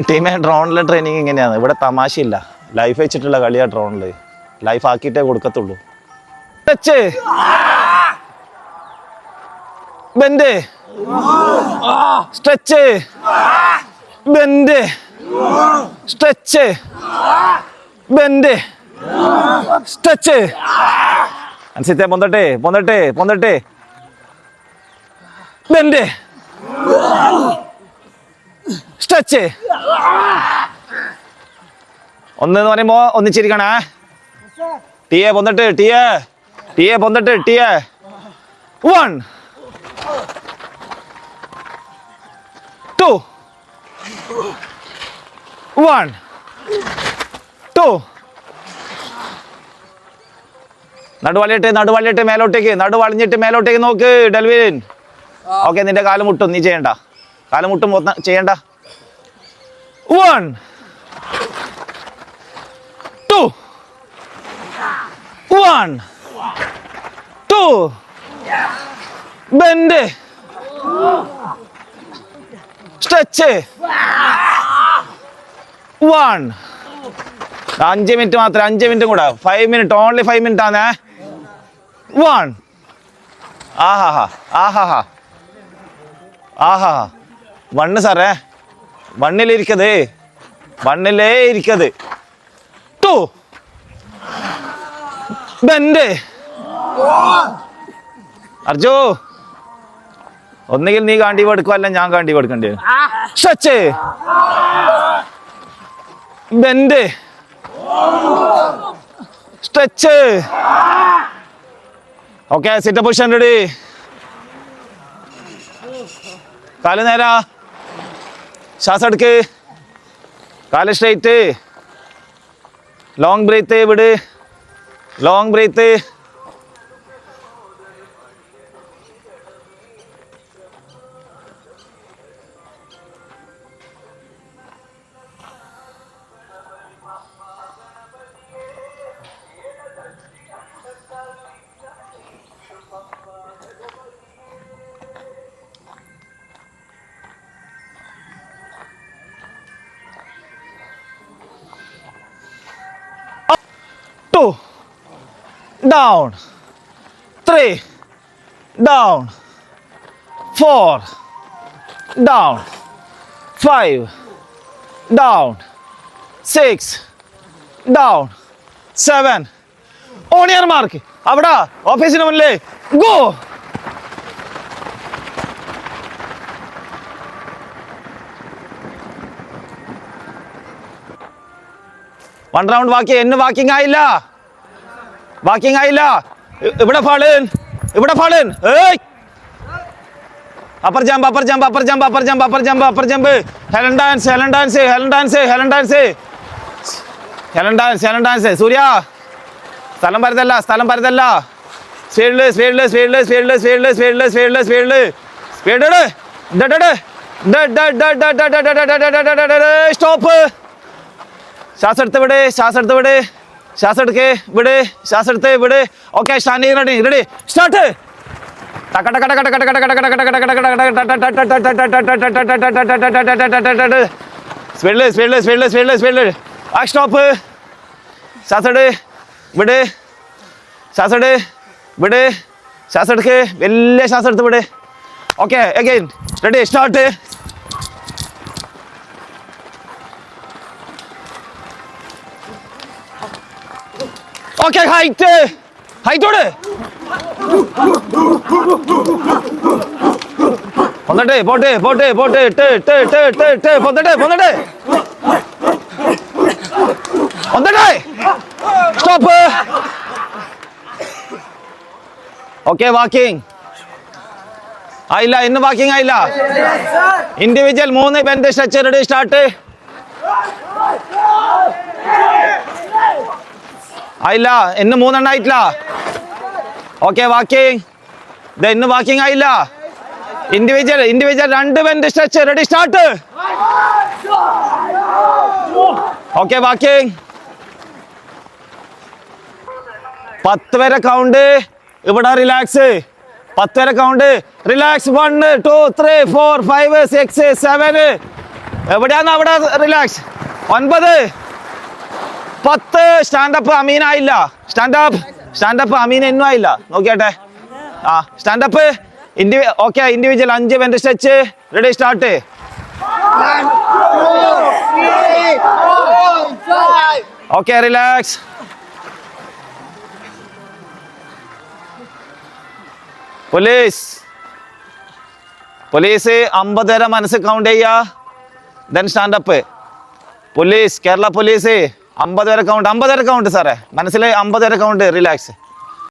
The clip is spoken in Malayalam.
ടീമെ ഡ്രോണിലെ ട്രെയിനിങ് ഇങ്ങനെയാണ്. ഇവിടെ തമാശയില്ല. ലൈഫ് വെച്ചിട്ടുള്ള കളിയാ ഡ്രോണിൽ ലൈഫ് ആക്കിയിട്ടേ കൊടുക്കത്തുള്ളൂ. Touch. Bend. Stretch. Bend. Stretch. Bend. Stretch. അനുസരിച്ചേ പൊന്തട്ടെ പൊന്തട്ടെ പൊന്തട്ടെ. ബെൻഡ്. സ്ട്രെച്ച് ഒന്ന് എന്ന് പറയുമ്പോ ഒന്നിച്ചിരിക്കണേ. ടീയെ പൊന്നിട്ട് ടീയെ ടീയെ പൊന്നിട്ട് ടീയെ വൺ ടു വൺ ടു നടുവളിയിട്ട് നടുവളിയിട്ട് മേലോട്ടേക്ക് നടുവളിഞ്ഞിട്ട് മേലോട്ടേക്ക് നോക്ക് ഡെൽവിൻ. ഓക്കെ നിന്റെ കാൽ മുട്ടും നീ ചെയ്യണ്ട. കാൽ മുട്ടും ചെയ്യണ്ട. One two one two bend stretch one അഞ്ച് മിനിറ്റ് മാത്രം അഞ്ച് മിനിറ്റും കൂടെ. Five minute only five minute ആണേ വൺ ആഹാ ആഹാ ആഹാ. വണ്ണ് സാറേ. വണ്ണിലേ ഇരിക്കത് വണ്ണിലേ ഇരിക്കത്. Two bend. അർജു ഒന്നുകിൽ നീ കാണ്ടി എടുക്കും അല്ല ഞാൻ കാണ്ടി എടുക്കേണ്ടി stretch bend. Stretch. Okay sit position ready കാൽ നേരാ. ശ്വാസം എടുക്ക്. കാൽ സ്ട്രൈറ്റ് ലോങ് ബ്രീത്ത് വിട്. Long breath down, three, down, four, down, five, down, six, down, seven. On your mark. അവിടെ ഓഫീസിന് മുന്നിലേ ഗോ വൺ റൗണ്ട് ബാക്കി എന്നെ വാക്കിംഗ് ആയില്ല വാക്കിംഗ് ആയില്ല ഇവിടെ ഫാളൻ ഇവിടെ ഫാളൻ ഏയ് upper jump upper jump upper jump upper jump upper jump upper jump Helen dance Helen dance Helen dance Helen dance Helen dance Helen dance Surya സ്ഥലം പരതല്ല സ്ഥലം പരതല്ല സ്പീഡിൽ സ്പീഡിൽ സ്പീഡിൽ സ്പീഡിൽ സ്പീഡിൽ സ്പീഡിൽ സ്പീഡിൽ സ്പീഡിൽ സ്പീഡ് സ്റ്റോപ്പ് ശ്വാസം എടുത്ത് വിട് ശ്വാസം എടുത്ത് വിട് ശ്വാസെടുക്കേ ഇവിടെ ശ്വാസെടുത്ത് ഇവിടെ ഓക്കെ സ്റ്റാൻഡ് ചെയ്യുന്ന റെഡി റെഡി സ്റ്റാർട്ട് സ്പീഡില് സ്പീഡില് സ്പീഡില് സ്പീഡില് സ്പീഡില് ആ സ്റ്റോപ്പ് ശ്വാസെട് ഇവിടെ ശ്വാസെട് ഇവിടെ ശ്വാസം എടുക്ക് വലിയ ശ്വാസം എടുത്ത് ഇവിടെ okay again ready start okay height. ഹൈറ്റോട്. പൊന്നട്ടെ പോട്ടെ പോട്ടെ പോട്ടെ ഇട്ട് ഇട്ട് ഇട്ട് ഇട്ട് ഇട്ട്. പൊന്നട്ടെ പൊന്നട്ടെ. പൊന്നട്ടെ. സ്റ്റോപ്പ്. Okay walking. ആയില്ല ഇന്ന് വാക്കിംഗ് ആയില്ല. ഇൻഡിവിജ്വൽ മൂന്ന് ബെൻഡ് സ്ട്രക്ചർ സ്റ്റാർട്ട് ആയില്ല ഇന്ന് മൂന്നെണ്ണം ആയിട്ടില്ല. ഓക്കെ വാക്കിങ് ഇത് ഇന്ന് വാക്കിങ് ആയില്ല. ഇൻഡിവിജ്വൽ ഇൻഡിവിജ്വൽ രണ്ട് bend stretch ready start okay walking പത്ത് വരെ കൗണ്ട് ഇവിടെ റിലാക്സ് പത്ത് വരെ count relax one two three four five six seven എവിടെയാന്ന് അവിടെ റിലാക്സ് ഒൻപത്. പത്ത് സ്റ്റാൻഡപ്പ് അമീൻ ആയില്ല. സ്റ്റാൻഡപ്പ് സ്റ്റാൻഡപ്പ് അമീൻ എന്നും ആയില്ല. നോക്കിയാട്ടെ. ആ സ്റ്റാൻഡപ്പ് ഇൻഡിവി ഓക്കെ ഇൻഡിവിജ്വൽ അഞ്ച് went stretch ready start okay relax police police അമ്പത് വരെ മനസ്സ് കൗണ്ട് ചെയ്യാ. Then stand up police Kerala police അമ്പത് വരെ കൗണ്ട് അമ്പത് വരെ കൗണ്ട് സാറേ. മനസ്സിലായി? അമ്പത് വരെ കൗണ്ട് റിലാക്സ്